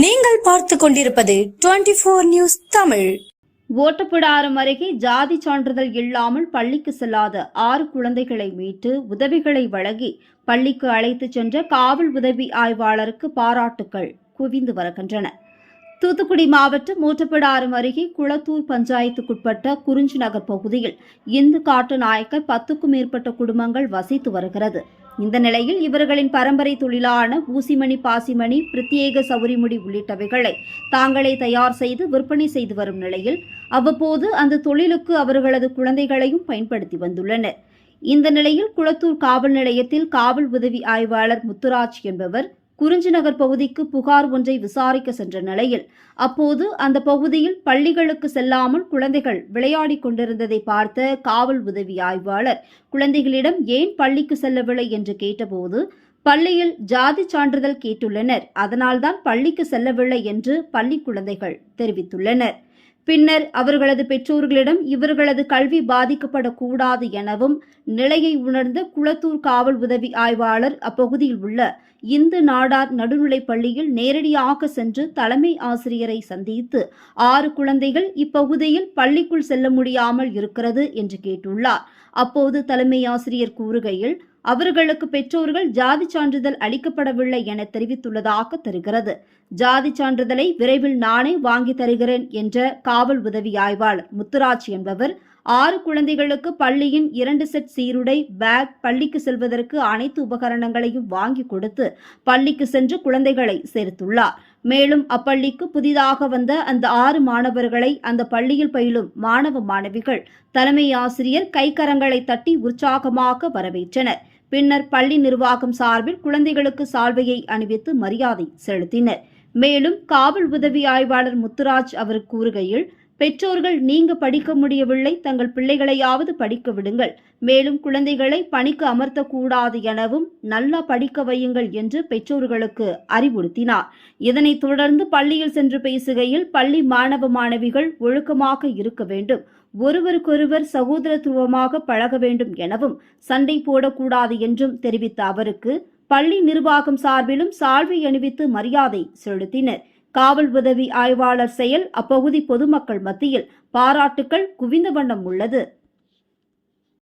நீங்கள் பார்த்து கொண்டிருப்பது twenty four news Tamil. Ottapidaram அருகே ஜாதி சான்றிதழ் இல்லாமல் பள்ளிக்கு செல்லாத ஆறு குழந்தைகளை மீட்டு உதவிகளை வழங்கி பள்ளிக்கு அழைத்துச் சென்ற காவல் உதவி ஆய்வாளருக்கு பாராட்டுக்கள். குவிந்து வருகின்றன. தூத்துக்குடி மாவட்டம் ஓட்டப்பிடாரம் அருகே குளத்தூர் பஞ்சாயத்துக்குட்பட்ட குறிஞ்சி நகர் பகுதியில் இந்து காட்டு நாயக்கர் பத்துக்கும் மேற்பட்ட குடும்பங்கள் வசித்து வருகிறது. இந்த நிலையில் இவர்களின் பரம்பரை தொழிலான ஊசிமணி பாசிமணி பிரத்யேக சௌரிமுடி உள்ளிட்டவைகளை தாங்களே தயார் செய்து விற்பனை செய்து வரும் நிலையில் அவ்வப்போது அந்த தொழிலுக்கு அவர்களது குழந்தைகளையும் பயன்படுத்தி வந்துள்ளனர். இந்த நிலையில் குளத்தூர் காவல் நிலையத்தில் காவல் உதவி ஆய்வாளர் முத்துராஜ் என்பவர் குறிஞ்சி நகர் பகுதிக்கு புகார் ஒன்றை விசாரிக்க சென்ற நிலையில் அப்போது அந்த பகுதியில் பள்ளிகளுக்கு செல்லாமல் குழந்தைகள் விளையாடிக் கொண்டிருந்ததை பார்த்த காவல் உதவி ஆய்வாளர் குழந்தைகளிடம் ஏன் பள்ளிக்கு செல்லவில்லை என்று கேட்டபோது பள்ளியில் ஜாதி சான்றிதழ் கேட்டுள்ளனர் அதனால்தான் பள்ளிக்கு செல்லவில்லை என்று பள்ளி குழந்தைகள் தெரிவித்துள்ளனர். பின்னர் அவர்களது பெற்றோர்களிடம் இவர்களது கல்வி பாதிக்கப்படக்கூடாது எனவும் நிலையை உணர்ந்த குளத்தூர் காவல் உதவி ஆய்வாளர் அப்பகுதியில் உள்ள இந்து நாடார் நடுநிலைப் பள்ளியில் நேரடியாக சென்று தலைமை ஆசிரியரை சந்தித்து ஆறு குழந்தைகள் இப்பகுதியில் பள்ளிக்குள் செல்ல முடியாமல் இருக்கிறது என்று கேட்டுள்ளார். அப்போது தலைமை ஆசிரியர் கூறுகையில் அவர்களுக்கு பெற்றோர்கள் ஜாதி சான்றிதழ் அளிக்கப்படவில்லை என தெரிவித்துள்ளதாக தெரிகிறது. ஜாதி சான்றிதழை விரைவில் நானே வாங்கி தருகிறேன் என்ற காவல் உதவி ஆய்வாளர் முத்துராஜ் என்பவர் ஆறு குழந்தைகளுக்கு பள்ளியின் இரண்டு செட் சீருடை பேக் பள்ளிக்கு செல்வதற்கு அனைத்து உபகரணங்களையும் வாங்கி கொடுத்து பள்ளிக்கு சென்று குழந்தைகளை சேர்த்துள்ளார். மேலும் அப்பள்ளிக்கு புதிதாக வந்த அந்த ஆறு மாணவர்களை அந்த பள்ளியில் பயிலும் மாணவ மாணவிகள் தலைமை ஆசிரியர் கைக்கரங்களை தட்டி உற்சாகமாக வரவேற்றனர். பின்னர் பள்ளி நிர்வாகம் சார்பில் குழந்தைகளுக்கு சால்வையை அணிவித்து மரியாதை செலுத்தினர். மேலும் காவல் உதவி ஆய்வாளர் முத்துராஜ் அவர் கூறுகையில் பெற்றோர்கள் நீங்க படிக்க முடியவில்லை தங்கள் பிள்ளைகளையாவது படிக்க விடுங்கள். மேலும் குழந்தைகளை பணிக்கு அமர்த்தக்கூடாது எனவும் நல்லா படிக்க வையுங்கள் என்று பெற்றோர்களுக்கு அறிவுறுத்தினார். இதனைத் தொடர்ந்து பள்ளியில் சென்று பேசுகையில் பள்ளி மாணவ மாணவிகள் ஒழுக்கமாக இருக்க வேண்டும். ஒருவருக்கொருவர் சகோதரத்துவமாக பழக வேண்டும் எனவும் சண்டை போடக்கூடாது என்றும் தெரிவித்த அவருக்கு பள்ளி நிர்வாகம் சார்பிலும் சால்வை அணிவித்து மரியாதை செலுத்தினர். காவல் உதவி ஆய்வாளர் செயல் அப்பகுதி பொதுமக்கள் மத்தியில் பாராட்டுக்கள் குவிந்த வண்ணம் உள்ளது.